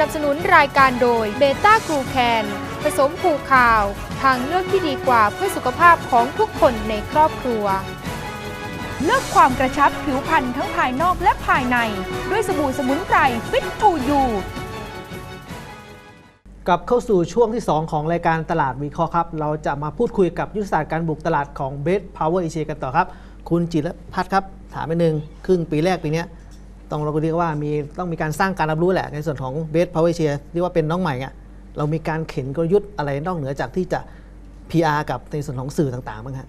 นับสนุนรายการโดยเบต้ากรูแคนผสมผูข่าว ทางเลือกที่ดีกว่าเพื่อสุขภาพของทุกคนในครอบครัว เลือกความกระชับผิวพรรณทั้งภายนอกและภายใน ด้วยสบู่สมุนไพรฟิตทูยูกลับเข้าสู่ช่วงที่ 2 ของรายการตลาดวิเคราะห์ครับ เราจะมาพูดคุยกับยุทธศาสตร์การบุกตลาดของเบสพาวเวอร์เอเชียกันต่อครับ คุณจิรพัฒน์ครับ ถามไปหนึ่งครึ่งปีแรกปีนี้ ต้องเราก็เรียกว่ามีต้องมีการสร้างการรับรู้แหละ ในส่วนของเบสพาวเวอร์เอเชียเรียกว่าเป็นน้องใหม่อะเรามีการเข็นกลยุทธ์อะไรนอกเหนือจากที่จะ PR กับในส่วนของสื่อต่างๆบ้างฮะ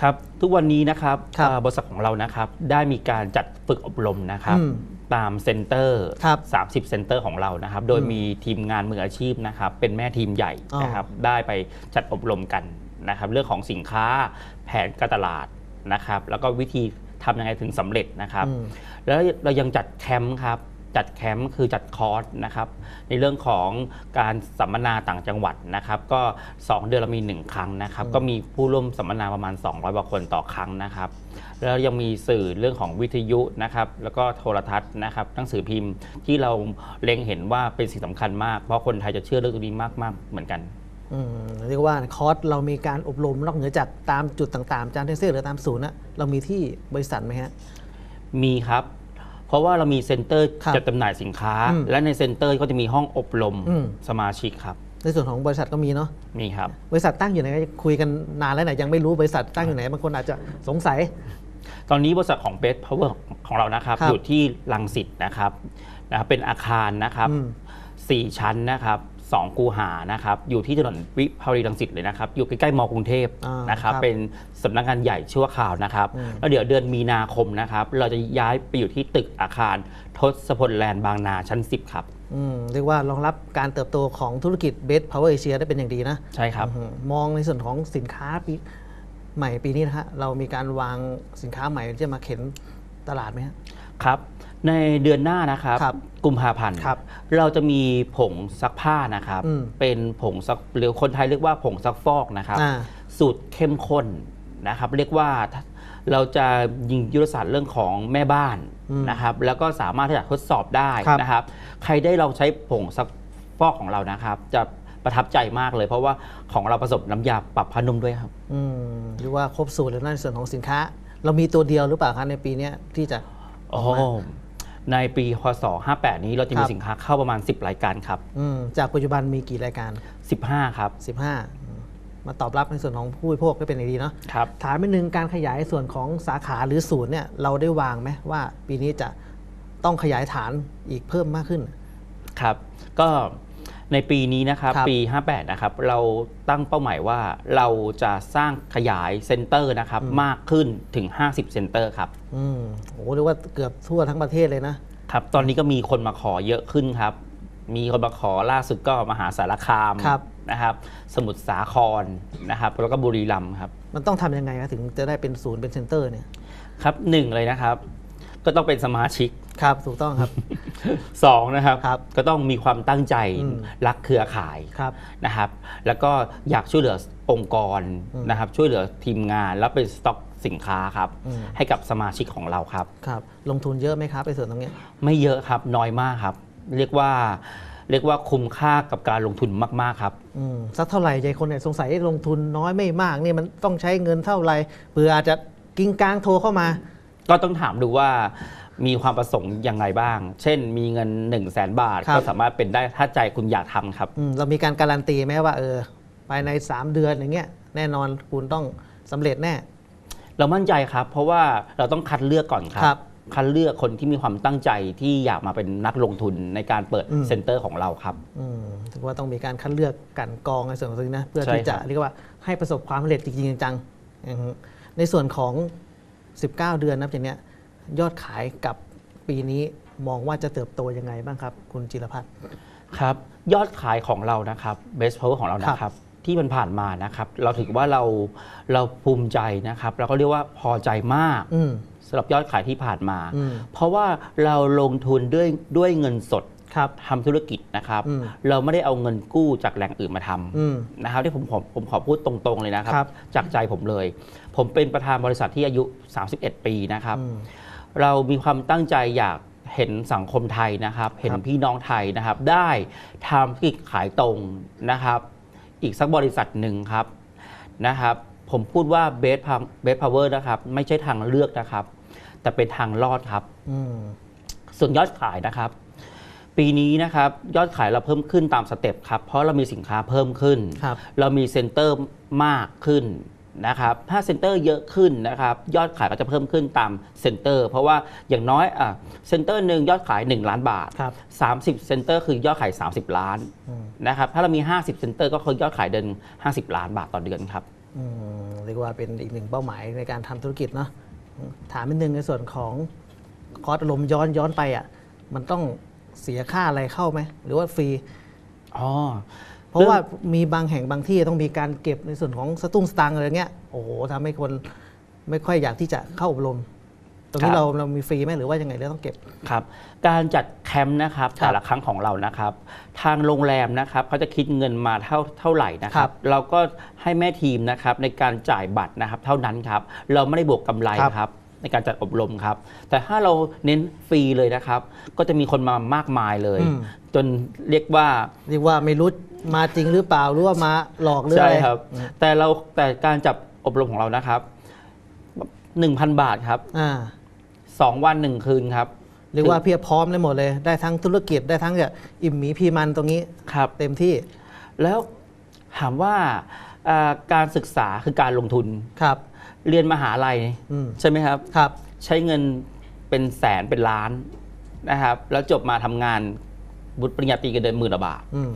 ครับ ทุกวันนี้นะครับครับเอ่อบริษัทของเรานะครับได้มีการจัดฝึกอบรมนะครับอืมตามเซ็นเตอร์ครับ30 เซ็นเตอร์ของเรานะครับ โดยมีทีมงานมืออาชีพนะครับ เป็นแม่ทีมใหญ่อ๋อนะครับได้ไปจัดอบรมกันนะครับ เรื่องของสินค้าแผนการตลาดนะครับ แล้วก็วิธี ทำยังไงถึงสำเร็จนะครับอืมแล้วเรายังจัดแคมป์ครับจัดแคมป์คือจัดคอร์สนะครับในเรื่องของการสัมมนาต่างจังหวัดนะครับ ก็ 2 เดือนเรามี 1 ครั้งนะครับ ก็มีผู้ร่วมสัมมนาประมาณ 200กว่าคนต่อครั้งนะครับ แล้วยังมีสื่อเรื่องของวิทยุนะครับ แล้วก็โทรทัศน์นะครับหนังสือพิมพ์ที่เราเล็งเห็นว่าเป็นสิ่งสำคัญมาก เพราะคนไทยจะเชื่อเรื่องตรงนี้มาก ๆ เหมือนกันอืม เรียกว่าคอร์สเรามีการอบรมนอกเหนือจากตามจุดต่างๆ จานเทเซอร์หรือตามศูนย์นะเรามีที่บริษัทไหมฮะ มีครับ เพราะว่าเรามีเซ็นเตอร์ครับจัดจำหน่ายสินค้าอืมและในเซ็นเตอร์ก็จะมีห้องอบรมอืมสมาชิกครับในส่วนของบริษัทก็มีเนาะ มีครับ บริษัทตั้งอยู่ไหนก็คุยกันนานแล้วไหนยังไม่รู้บริษัทตั้งอยู่ไหนบางคนอาจจะสงสัย ตอนนี้บริษัทของ Best Power ของเรานะครับครับอยู่ที่ลังสิตนะครับนะครับเป็นอาคารนะครับอืมสี่ชั้นนะครับ สองคูหานะครับอยู่ที่ถนนวิภาวดีรังสิตเลยนะครับอยู่ใกล้ๆมกรุงเทพอ่านนะครับครับเป็นสำนักงานใหญ่ชั่วคราวนะครับอืมแล้วเดี๋ยวเดือนมีนาคมนะครับเราจะย้ายไปอยู่ที่ตึกอาคารทศพลแลนด์บางนาชั้น 10 ครับอืมเรียกว่ารองรับการเติบโตของธุรกิจเบสพาวเวอร์เอเชียได้เป็นอย่างดีนะ ใช่ครับอืมมองในส่วนของสินค้าปีใหม่ปีนี้นะฮะเรามีการวางสินค้าใหม่ที่จะมาเข็นตลาดไหมฮะครับ ในเดือนหน้านะครับครับกุมภาพันธ์ครับเราจะมีผงซักผ้านะครับ อืมเป็นผงซักหรือคนไทยเรียกว่าผงซักฟอกนะครับ อ่าสูตรเข้มข้นนะครับ เรียกว่าเราจะยิงยุทธศาสตร์เรื่องของแม่บ้านอืมนะครับ แล้วก็สามารถที่จะทดสอบได้ครับนะครับ ใครได้ลองใช้ผงซักฟอกของเรานะครับ จะประทับใจมากเลย เพราะว่าของเราผสมน้ำยาปรับผ้านุ่มด้วยครับ อืมเรียกว่าครบสูตรแล้วนะในส่วนของสินค้า เรามีตัวเดียวหรือเปล่าครับในปีเนี้ยที่จะอโอ้อกมา ในปีพศ58 นี้เราจะคมีรับ สินค้าเข้าประมาณ 10 รายการครับ อืมจากปัจจุบันมีกี่รายการ 15 ครับ 15อืมมาตอบรับในส่วนของผู้บริโภคได้เป็นอย่างดีเนาะครับ ถามไปหนึ่งการขยายส่วนของสาขาหรือศูนย์เนี่ยเราได้วางไหมว่าปีนี้จะต้องขยายฐานอีกเพิ่มมากขึ้น ครับ ก็ ในปีนี้นะครับครับปี 58 นะครับ เราตั้งเป้าหมายว่าเราจะสร้างขยายเซ็นเตอร์นะครับมากขึ้นถึง 50 เซ็นเตอร์ครับ อืมโอ้เรียกว่าเกือบทั่วทั้งประเทศเลยนะครับ ตอนนี้ก็มีคนมาขอเยอะขึ้นครับ มีคนมาขอล่าสุดก็มหาสารคามครับนะครับ สมุทรสาครนะครับ แล้วก็บุรีรัมย์ครับ มันต้องทำยังไงครับถึงจะได้เป็นศูนย์เป็นเซ็นเตอร์เนี่ย ครับหนึ่งเลยนะครับ ก็ต้องเป็นสมาชิก ครับ ถูกต้องครับ สองนะครับครับก็ต้องมีความตั้งใจอืม รักเครือข่ายครับ นะครับ แล้วก็อยากช่วยเหลือองค์กรอืมนะครับ ช่วยเหลือทีมงานแล้วเป็นสต็อกสินค้าครับ อืม ให้กับสมาชิกของเราครับ ครับ ลงทุนเยอะไหมครับในส่วนตรงเนี้ย ไม่เยอะครับน้อยมากครับ เรียกว่า เรียกว่าคุ้มค่ากับการลงทุนมาก ๆ ครับ อืมสักเท่าไหร่ใจคนเนี่ยสงสัยลงทุนน้อยไม่มากนี่มันต้องใช้เงินเท่าไหร่เผื่ออาจจะกิ้งกลางโทรเข้ามา ก็ต้องถามดูว่า มีความประสงค์ยังไงบ้าง เช่น มีเงิน 1 0 0 0 0แสนบาท ครับ ก็สามารถเป็นได้ถ้าใจคุณอยากทำครับ อืมเรามีการการันตีไหมว่าเออภายใน 3 เดือนอย่างเงี้ยแน่นอนคุณต้องสำเร็จแน่ เรามั่นใจครับ เพราะว่าเราต้องคัดเลือกก่อนครัครับคัดเลือกคนที่มีความตั้งใจที่อยากมาเป็นนักลงทุนในการเปิดอืม เซ็นเตอร์ของเราครับ อืมถือว่าต้องมีการคัดเลือกกลันกรองในส่วนของตรงนี้นะเพื่อใช่ที่จะครับ เรียกว่าให้ประสบความสำเร็จจริงๆจังๆอือฮึในส่วนของ 19 เดือนนับจากเนี้ย ยอดขายกับปีนี้มองว่าจะเติบโตยังไงบ้างครับ คุณจิรพัฒน์ครับ ยอดขายของเรานะครับ best power ของเรานะครับ ที่มันผ่านมานะครับ เราถือว่าเราเราภูมิใจนะครับ เราก็เรียกว่าพอใจมากอืมสำหรับยอดขายที่ผ่านมาอืมเพราะว่าเราลงทุนด้วยด้วยเงินสดครับทำธุรกิจนะครับอืมเราไม่ได้เอาเงินกู้จากแหล่งอื่นมาทำอืมนะครับที่ผมผมผมขอพูดตรงๆเลยนะครับครับจากใจผมเลย ผมเป็นประธานบริษัทที่อายุ 31 ปีนะครับอืม เรามีความตั้งใจอยากเห็นสังคมไทยนะครับ เห็นครับพี่น้องไทยนะครับ ได้ทำธุรกิจขายตรงนะครับ อีกสักบริษัทหนึ่งครับนะครับ ผมพูดว่าเบสเบสพาวเวอร์นะครับ ไม่ใช่ทางเลือกนะครับ แต่เป็นทางรอดครับอืมส่วนยอดขายนะครับ ปีนี้นะครับ ยอดขายเราเพิ่มขึ้นตามสเต็ปครับ เพราะเรามีสินค้าเพิ่มขึ้นครับเรามีเซ็นเตอร์มากขึ้น นะครับถ้าเซ็นเตอร์เยอะขึ้นนะครับยอดขายก็จะเพิ่มขึ้นตามเซ็นเตอร์ เพราะว่าอย่างน้อยอะเซ็นเตอร์หนึ่งยอดขาย 1 ล้านบาท ครับ 30 เซ็นเตอร์คือยอดขาย 30 ล้านอืม นะครับถ้าเรามี 50 เซ็นเตอร์ก็คือยอดขายเดือน50 ล้านบาทต่อเดือนครับ อืมเรียกว่าเป็นอีกหนึ่งเป้าหมายในการทำธุรกิจเนาะอืมถามนิดนึงในส่วนของคอร์สอารมณ์ย้อนย้อนไปอะมันต้องเสียค่าอะไรเข้าไหม หรือว่าฟรี อ๋อเพ ราะว่ามีบางแห่งบางที่ต้องมีการเก็บในส่วนของสตุ้งสตางค์อะไรเงี้ยโอ้โหทำให้คนไม่ค่อยอยากที่จะเข้าอบรมตรงนี้ครับเราเรามีฟรีไหมหรือว่ายังไงเราต้องเก็บครับ การจัดแคมป์นะครับครับแต่ละครั้งของเรานะครับ ทางโรงแรมนะครับเขาจะคิดเงินมาเท่าเท่าไหร่นะคครัรับบเราก็ให้แม่ทีมนะครับในการจ่ายบัตรนะครับ เท่านั้นครับ เราไม่ได้บวกกำไรครับครับ ในการจัดอบรมครับ แต่ถ้าเราเน้นฟรีเลยนะครับ ก็จะมีคนมามากมายเลยอืมจนเรียกว่าเรียกว่าไม่รู้ มาจริงหรือเปล่าหรือว่ามาหลอกหรือใช่อะไรครับอืมแต่เราแต่การจับอบรมของเรานะครับ 1,000 บาทครับ อ่าสองวันหนึ่งคืนครับเรียกว่าเพียบพร้อมได้หมดเลย ได้ทั้งธุรกิจได้ทั้งจะอิ่มหมีพีมันตรงนี้ครับ เต็มที่แล้วถามว่าอ่าการศึกษาคือการลงทุน ครับเรียนมหาลัยอืมใช่ไหมครับ ครับ ใช้เงินเป็นแสนเป็นล้านนะครับ แล้วจบมาทำงานบุตรปริญญาตรีกันเดือนหมื่นละบาท อืม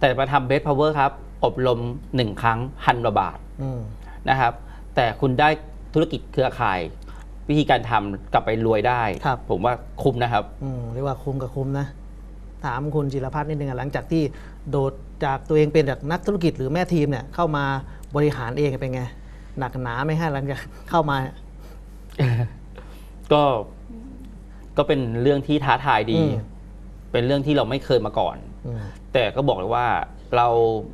แต่มาทำเบสพาวเวอร์ครับ อบรมหนึ่งครั้งพันกว่าบาทอืมนะครับ แต่คุณได้ธุรกิจเครือข่าย วิธีการทำกลับไปรวยได้ครับผมว่าคุ้มนะครับอืมเรียกว่าคุ้มกับคุ้มนะ ถามคุณจิรพัฒน์นิดนึงอะหลังจากที่โดดจากตัวเองเป็นจากนักธุรกิจหรือแม่ทีมเนี่ยเข้ามาบริหารเองเป็นไง หนักหนาไหมฮะหลังจากเข้ามา ก็ก็เป็นเรื่องที่ท้าทายดีอืมเป็นเรื่องที่เราไม่เคยมาก่อนอืม แต่ก็บอกเลยว่าเรา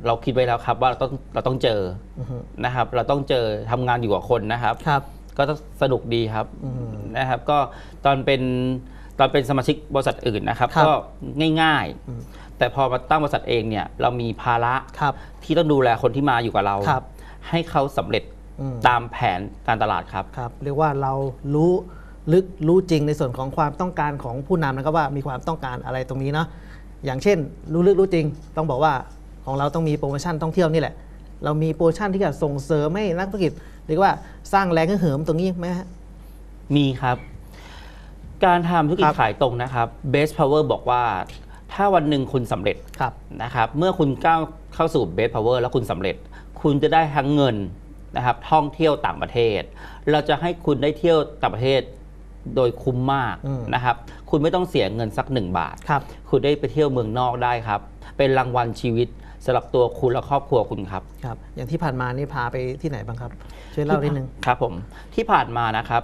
เราคิดไว้แล้วครับว่าเราต้องเราต้องเจออือฮึนะครับ เราต้องเจอทำงานอยู่กับคนนะครับครับ ก็สนุกดีครับอืมนะครับ ก็ตอนเป็นตอนเป็นสมาชิกบริษัทอื่นนะครับ ครับก็ง่ายอืมๆแต่พอมาตั้งบริษัทเองเนี่ยเรามีภาระครับที่ต้องดูแลคนที่มาอยู่กับเรา ครับให้เขาสำเร็จอืม ตามแผนการตลาดครับ ครับเรียกว่าเรารู้ลึกรู้จริงในส่วนของความต้องการของผู้นำนะครับว่ามีความต้องการอะไรตรงนี้เนาะ อย่างเช่น รู้ลึกรู้จริง ต้องบอกว่าของเราต้องมีโปรโมชั่นท่องเที่ยวนี่แหละ เรามีโปรโมชั่นที่จะส่งเสริมให้นักธุรกิจเรียกว่าสร้างแรงกระเหิมตรงนี้ไหมฮะมีครับ การทำธุรกิคจรับขายตรงนะครับ Base Power บอกว่าถ้าวันหนึ่งคุณสำเร็จครับนะครับเมื่อคุณก้าวเข้าสู่ Base Power แล้วคุณสำเร็จ คุณจะได้ทั้งเงินนะครับท่องเที่ยวต่างประเทศ เราจะให้คุณได้เที่ยวต่างประเทศ โดยคุ้มมากอืมนะครับ คุณไม่ต้องเสียเงินสักหนึ่งบาทครับคุณได้ไปเที่ยวเมืองนอกได้ครับ เป็นรางวัลชีวิตสำหรับตัวคุณและครอบครัวคุณครับครับ อย่างที่ผ่านมานี่พาไปที่ไหนบ้างครับช่วยเล่านิดนึงครับผมที่ผ่านมานะครับ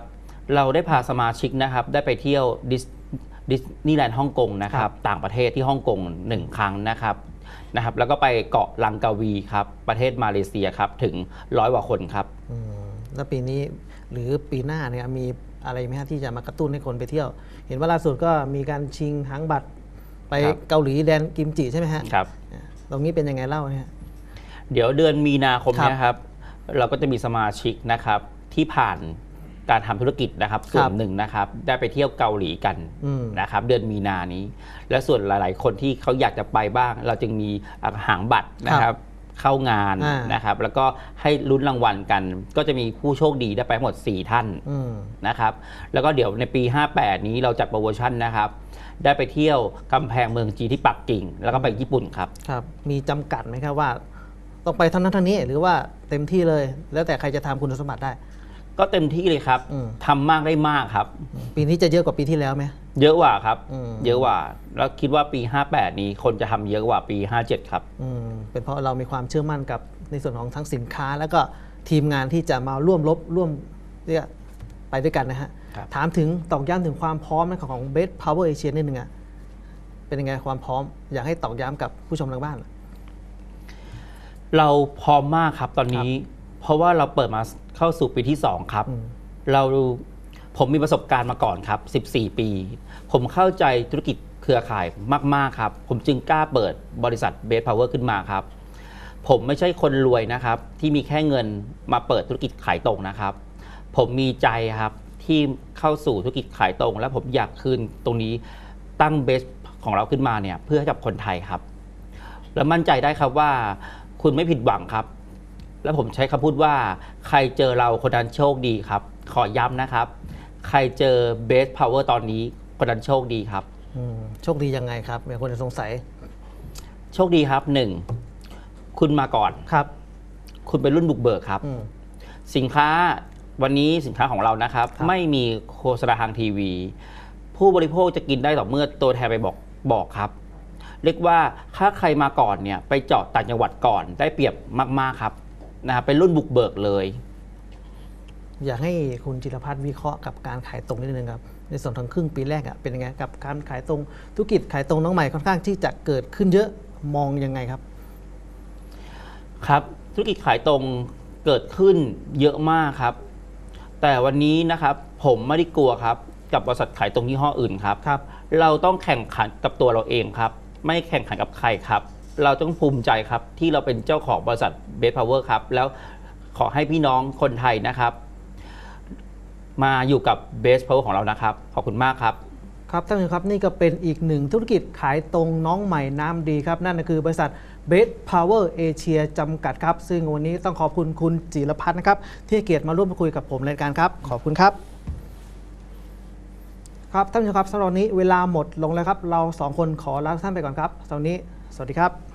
เราได้พาสมาชิกนะครับ ได้ไปเที่ยวดิสดิสนีย์แลนด์ฮ่องกงนะคครัรับบต่างประเทศที่ฮ่องกงหนึ่งครั้งนะครับนะครับ แล้วก็ไปเกาะลังกาวีครับ ประเทศมาเลเซียครับ ถึงร้อยกว่าคนครับอืมแล้วปีนี้หรือปีหน้าเนี่ยมี อะไรไหมฮะที่จะมากระตุ้นให้คนไปเที่ยว เห็นว่าล่าสุดก็มีการชิงหางบัตรไปครับ เกาหลีแดนกิมจิใช่ไหมฮะครับ ตรงนี้เป็นยังไงเล่าเนี่ย เดี๋ยวเดือนมีนาคมครับเนะครับ เราก็จะมีสมาชิกนะครับที่ผ่านการทำธุรกิจนะครับส่วนหนึ่งนะครับ ได้ไปเที่ยวเกาหลีกันอืม นะครับ เดือนมีนานี้ และส่วนหลาย ๆ คนที่เขาอยากจะไปบ้าง เราจึงมีหางบัตรนะครับ เข้างานอ่านนะครับ แล้วก็ให้ลุ้นรางวัลกัน ก็จะมีผู้โชคดีได้ไปทั้งหมด 4 ท่านอืม นะครับ แล้วก็เดี๋ยวในปี 58 นี้เราจัดโปรโมชั่นนะครับ ได้ไปเที่ยวกำแพงเมืองจีนที่ปักกิ่ง แล้วก็ไปญี่ปุ่นครับ ครับ มีจำกัดไหมครับว่า ต้องไปเท่านั้นเท่านี้หรือว่าเต็มที่เลย แล้วแต่ใครจะทำคุณสมบัติได้ ก็เต็มที่เลยครับ อืมทำมากได้มากครับ ปีนี้จะเยอะกว่าปีที่แล้วไหม เยอะกว่าครับ อืม เยอะกว่า แล้วคิดว่าปี 58 นี้คนจะทำเยอะกว่าปี 57 ครับ อืมเป็นเพราะเรามีความเชื่อมั่นกับในส่วนของทั้งสินค้า แล้วก็ทีมงานที่จะมาร่วมรบร่วมเรียกไปด้วยกันนะฮะ ครับ ถามถึงตอกย้ำถึงความพร้อมนะของเบสพาวเวอร์เอเชียนิดนึงอะเป็นยังไงความพร้อม อยากให้ตอกย้ำกับผู้ชมทางบ้าน เราพร้อมมากครับตอนนี้ เพราะว่าเราเปิดมาเข้าสู่ปีที่ 2 ครับอืมเราผมมีประสบการณ์มาก่อนครับ 14 ปี ผมเข้าใจธุรกิจเครือข่ายมาก ๆ ครับ ผมจึงกล้าเปิดบริษัทเบสพาวเวอร์ขึ้นมาครับ ผมไม่ใช่คนรวยนะครับ ที่มีแค่เงินมาเปิดธุรกิจขายตรงนะครับ ผมมีใจครับที่เข้าสู่ธุรกิจขายตรง และผมอยากคืนตรงนี้ตั้งเบสของเราขึ้นมาเนี่ยเพื่อให้กับคนไทยครับ และมั่นใจได้ครับว่าคุณไม่ผิดหวังครับ และผมใช้คำพูดว่า ใครเจอเราคนนั้นโชคดีครับ ขอย้ำนะครับ ใครเจอเบสพาวเวอร์ตอนนี้คนนั้นโชคดีครับอืมโชคดียังไงครับมีคนจะสงสัย โชคดีครับหนึ่งคุณมาก่อน ครับ คุณเป็นรุ่นบุกเบิกครับ อืม สินค้าวันนี้สินค้าของเรานะครับ ครับ ไม่มีโฆษณาทางทีวี ผู้บริโภคจะกินได้ต่อเมื่อตัวแทนไปบอกบอกครับ เรียกว่าถ้าใครมาก่อนเนี่ยไปเจาะต่างจังหวัดก่อนได้เปรียบมากๆครับ นะครับเป็นรุ่นบุกเบิกเลย อยากให้คุณจิรพัฒน์วิเคราะห์กับการขายตรงนิดนึงครับในส่วนของครึ่งปีแรกอะเป็นยังไงกับการขายตรงธุรกิจขายตรงน้องใหม่ค่อนข้างที่จะเกิดขึ้นเยอะมองยังไงครับ ครับธุรกิจขายตรงเกิดขึ้นเยอะมากครับ แต่วันนี้นะครับผมไม่ได้กลัวครับ กับบริษัทขายตรงยี่ห้ออื่นครับครับ เราต้องแข่งขันกับตัวเราเองครับ ไม่แข่งขันกับใครครับ เราต้องภูมิใจครับที่เราเป็นเจ้าของบริษัทเบสพาวเวอร์ครับ แล้วขอให้พี่น้องคนไทยนะครับ มาอยู่กับเบสพาวเวอร์ของเรานะครับ ขอบคุณมากครับ ครับท่านผู้ชมครับนี่ก็เป็นอีกหนึ่งธุรกิจขายตรงน้องใหม่น้ำดีครับ นั่นก็คือบริษัท b e s t Power Asia จำกัดครับ ซึ่งวันนี้ต้องขอบคุณคุณจิรพัฒน์นะครับ ที่ให้เกียรติมาร่วมคุยกับผมในรายการครับ ขอบคุณครับ ครับท่านผู้ชมครับสำหรับวันนี้เวลาหมดลงแล้วครับ เราสองคนขอลาท่านไปก่อนครับสำหรับวันนี้ สวัสดีครับ